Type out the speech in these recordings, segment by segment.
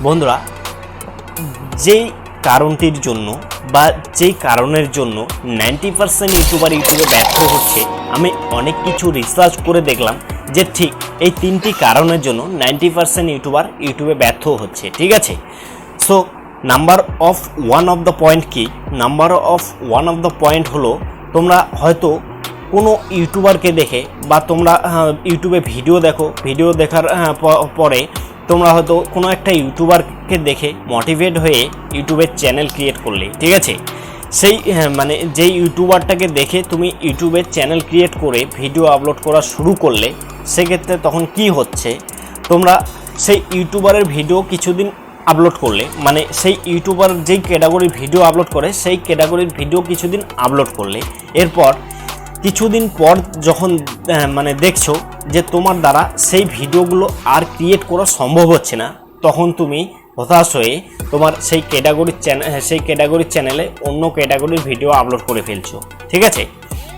বন্ধুরা যেই কারণটির জন্য বা যেই কারণের জন্য নাইনটি পার্সেন্ট ইউটিউবার ইউটিউবে ব্যর্থ হচ্ছে আমি অনেক কিছু রিসার্চ করে দেখলাম যে ঠিক এই তিনটি কারণের জন্য নাইনটি পার্সেন্ট ইউটিউবার ইউটিউবে ব্যর্থ হচ্ছে ঠিক আছে? So number of one of the point কি? Number of one of the point হলো তোমরা হয়তো কোনো ইউটিউবারকে দেখে বা তোমরা ইউটিউবে ভিডিও দেখো ভিডিও দেখার আহ, পরে তোমরা হয়তো কোনো একটা ইউটিউবারকে দেখে মোটিভেট হয়ে ইউটিউবের চ্যানেল ক্রিয়েট করলে, ঠিক আছে? সেই মানে যেই ইউটিউবারটাকে দেখে তুমি ইউটিউবের চ্যানেল ক্রিয়েট করে ভিডিও আপলোড করা শুরু করলে, সেক্ষেত্রে তখন কি হচ্ছে? তোমরা সেই ইউটিউবারের ভিডিও কিছুদিন আপলোড করলে মানে সেই ইউটিউবার যেই ক্যাটাগরির ভিডিও আপলোড করে, সেই ক্যাটাগরির ভিডিও কিছুদিন আপলোড করলে, এরপর কিছুদিন পর যখন মানে দেখছ যে তোমার দ্বারা সেই ভিডিওগুলো আর ক্রিয়েট করা সম্ভব হচ্ছে না, তখন তুমি হতাশ হয়ে তোমার সেই ক্যাটাগরির চ্যানেল সেই ক্যাটাগরির চ্যানেলে অন্য ক্যাটাগরির ভিডিও আপলোড করে ফেলছো, ঠিক আছে?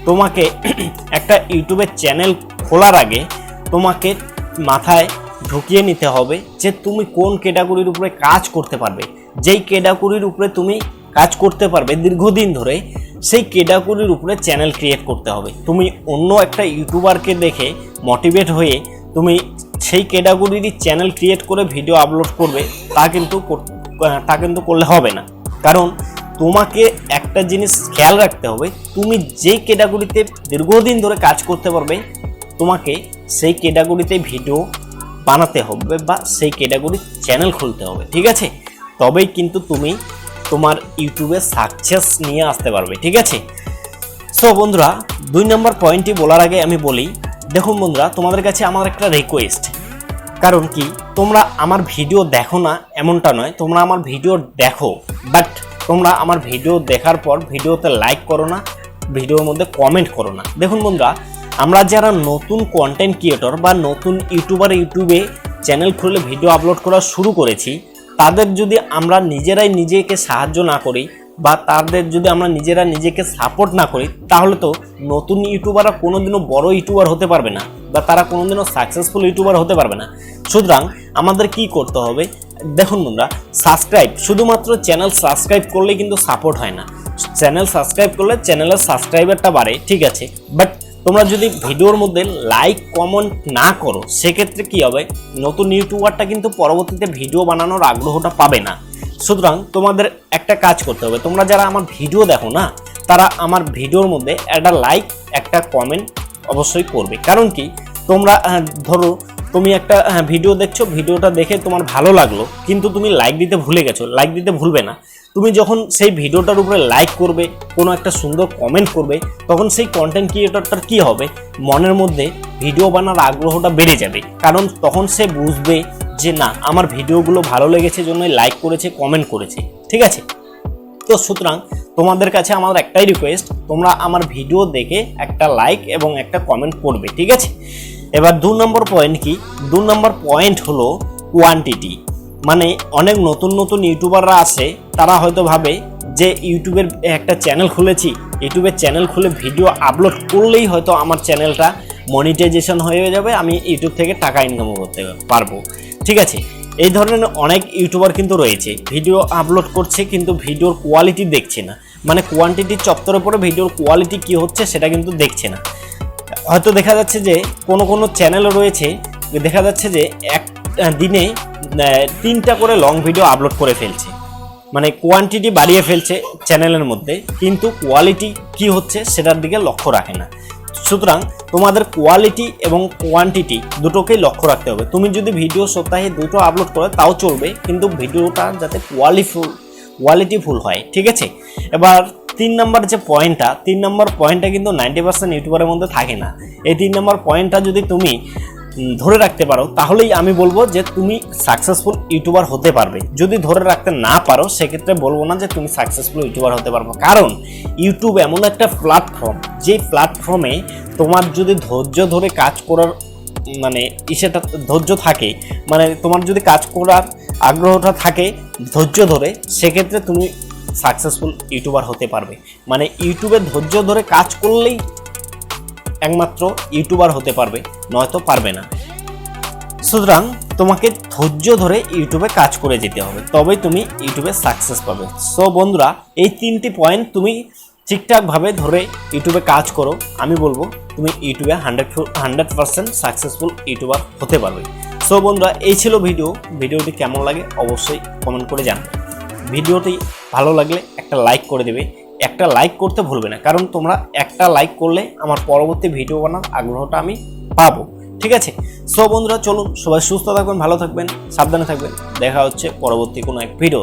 তোমাকে একটা ইউটিউবের চ্যানেল খোলার আগে তোমাকে মাথায় ঢুকিয়ে নিতে হবে যে তুমি কোন ক্যাটাগরির উপরে কাজ করতে পারবে। যেই ক্যাটাগরির উপরে তুমি কাজ করতে পারবে, দীর্ঘদিন ধরে সেই ক্যাটাগরির উপরে চ্যানেল ক্রিয়েট করতে হবে। তুমি অন্য একটা ইউটিউবারকে দেখে মোটিভেট হয়ে তুমি সেই ক্যাটাগরিরই চ্যানেল ক্রিয়েট করে ভিডিও আপলোড করবে, তা কিন্তু তা কিন্তু করলে হবে না। কারণ তোমাকে একটা জিনিস খেয়াল রাখতে হবে, তুমি যেই ক্যাটাগরিতে দীর্ঘদিন ধরে কাজ করতে পারবে, তোমাকে সেই ক্যাটাগরিতে ভিডিও বানাতে হবে বা সেই ক্যাটাগরির চ্যানেল খুলতে হবে, ঠিক আছে? তবেই কিন্তু তুমি তোমার ইউটিউবে সাকসেস নিয়ে আসতে পারবে, ঠিক আছে? সো বন্ধুরা, দুই নম্বর পয়েন্টটি বলার আগে আমি বলি, দেখুন বন্ধুরা, তোমাদের কাছে আমার একটা রিকোয়েস্ট কারণ কি, তোমরা আমার ভিডিও দেখো না, এমনটা নয়, তোমরা আমার ভিডিও দেখো। বাট তোমরা আমার ভিডিও দেখার পর ভিডিওতে লাইক করো না ভিডিওর মধ্যে কমেন্ট করো না। দেখুন বন্ধুরা, আমরা যারা নতুন কন্টেন্ট ক্রিয়েটর বা নতুন ইউটিউবার ইউটিউবে চ্যানেল খুলে ভিডিও আপলোড করা শুরু করেছি তাদের যদি আমরা নিজেরাই নিজেকে সাহায্য না করি বা তাদের যদি আমরা নিজেরা নিজেকে সাপোর্ট না করি, তাহলে তো নতুন ইউটিউবাররা কোনোদিনও বড় ইউটিউবার হতে পারবে না বা তারা কোনোদিনও সাকসেসফুল ইউটিউবার হতে পারবে না। সুতরাং আমাদের কি করতে হবে? দেখুন বন্ধুরা সাবস্ক্রাইব শুধুমাত্র চ্যানেল সাবস্ক্রাইব করলেই কিন্তু সাপোর্ট হয় না। চ্যানেল সাবস্ক্রাইব করলে চ্যানেলের সাবস্ক্রাইবারটা বাড়ে, ঠিক আছে? বাট তোমরা যদি ভিডিওর মধ্যে লাইক কমেন্ট না করো, সেক্ষেত্রে কি হবে? নতুন ইউটিউবারটা কিন্তু পরবর্তীতে ভিডিও বানানোর আগ্রহটা পাবে না। সুতরাং তোমাদের একটা কাজ করতে হবে। তোমরা যারা আমার ভিডিও দেখো না, তারা আমার ভিডিওর মধ্যে একটা লাইক একটা কমেন্ট অবশ্যই করবে। কারণ কি? তোমরা ধরো তুমি একটা ভিডিও দেখছ ভিডিওটা দেখে তোমার ভালো লাগল, কিন্তু তুমি লাইক দিতে ভুলে গেছো লাইক দিতে ভুলবে না। তুমি যখন সেই ভিডিওটার উপরে লাইক করবে, কোনো একটা সুন্দর কমেন্ট করবে, তখন সেই কন্টেন্ট ক্রিয়েটরটার কি হবে? মনের মধ্যে ভিডিও বানার আগ্রহটা বেড়ে যাবে। কারণ তখন সে বুঝবে যে না, আমার ভিডিওগুলো ভালো লেগেছে, জন্যই লাইক করেছে কমেন্ট করেছে। ঠিক আছে? তো সুতরাং তোমাদের কাছে আমার একটাই রিকোয়েস্ট তোমরা আমার ভিডিও দেখে একটা লাইক এবং একটা কমেন্ট করবে, ঠিক আছে? এবার দু নম্বর পয়েন্ট কি? দু নম্বর পয়েন্ট হলো কোয়ান্টিটি মানে অনেক নতুন নতুন ইউটিউবাররা আসে তারা হয়তো ভাবে যে ইউটিউবের একটা চ্যানেল খুলেছি, ইউটিউবের চ্যানেল খুলে ভিডিও আপলোড করলেই হয়তো আমার চ্যানেলটা মনিটাইজেশন হয়ে যাবে, আমি ইউটিউব থেকে টাকা ইনকাম করতে পারব। ঠিক আছে? এই ধরনের অনেক ইউটিউবার কিন্তু রয়েছে ভিডিও আপলোড করছে কিন্তু ভিডিওর কোয়ালিটি দেখছে না। মানে কোয়ান্টিটির চত্বরে পরে ভিডিওর কোয়ালিটি কি হচ্ছে সেটা কিন্তু দেখছে না। হয়তো দেখা যাচ্ছে যে কোনো কোনো চ্যানেলও রয়েছে দেখা যাচ্ছে যে এক দিনে তিনটা করে লং ভিডিও আপলোড করে ফেলছে। মানে কোয়ান্টিটি বাড়িয়ে ফেলছে চ্যানেলের মধ্যে, কিন্তু কোয়ালিটি কি হচ্ছে সেটার দিকে লক্ষ্য রাখে না। সুতরাং তোমাদের কোয়ালিটি এবং কোয়ান্টিটি দুটোকেই লক্ষ্য রাখতে হবে। তুমি যদি ভিডিও সপ্তাহে দুটো আপলোড করো, তাও চলবে, কিন্তু ভিডিওটা যাতে কোয়ালিফুল কোয়ালিটিফুল হয়, ঠিক আছে? এবার তিন নম্বর যে পয়েন্টটা, তিন নম্বর পয়েন্টটা কিন্তু নাইনটি পার্সেন্ট ইউটিউবারের মধ্যে থাকে না। এই তিন নম্বর পয়েন্টটা যদি তুমি ধরে রাখতে পারো, তাহলেই আমি বলব যে তুমি সাকসেসফুল ইউটিউবার হতে পারবে। যদি ধরে রাখতে না পারো, সেক্ষেত্রে বলব না যে তুমি সাকসেসফুল ইউটিউবার হতে পারবে। কারণ, ইউটিউব এমন একটা প্ল্যাটফর্ম যে প্ল্যাটফর্মে তোমার যদি ধৈর্য ধরে কাজ করার মানে ইসেটা ধৈর্য থাকে মানে তোমার যদি কাজ করার আগ্রহটা থাকে ধৈর্য ধরে, সেক্ষেত্রে তুমি সাকসেসফুল ইউটিউবার হতে পারবে। মানে ইউটিউবে ধৈর্য ধরে কাজ করলেই একমাত্র ইউটিউবার হতে পারবে, নয়তো পারবে না। সুতরাং তোমাকে ধৈর্য ধরে ইউটিউবে কাজ করে যেতে হবে, তবেই তুমি ইউটিউবে সাকসেস পাবে। সো বন্ধুরা, এই তিনটি পয়েন্ট তুমি ঠিকঠাকভাবে ধরে ইউটিউবে কাজ করো, আমি বলব তুমি ইউটিউবে hundred hundred percent successful YouTuber হতে পারবে। সো বন্ধুরা, এই ছিল ভিডিও ভিডিওটি কেমন লাগে অবশ্যই কমেন্ট করে জানাবে। ভিডিওটি ভালো লাগলে একটা লাইক করে দেবে। একটা লাইক করতে ভুলবে না, কারণ তোমরা একটা লাইক করলে আমার পরবর্তী ভিডিও বানার আগ্রহটা আমি পাবো। ঠিক আছে? সো বন্ধুরা, চলুন সবাই সুস্থ থাকবেন, ভালো থাকবেন, সাবধানে থাকবেন। দেখা হচ্ছে পরবর্তী কোনো এক ভিডিও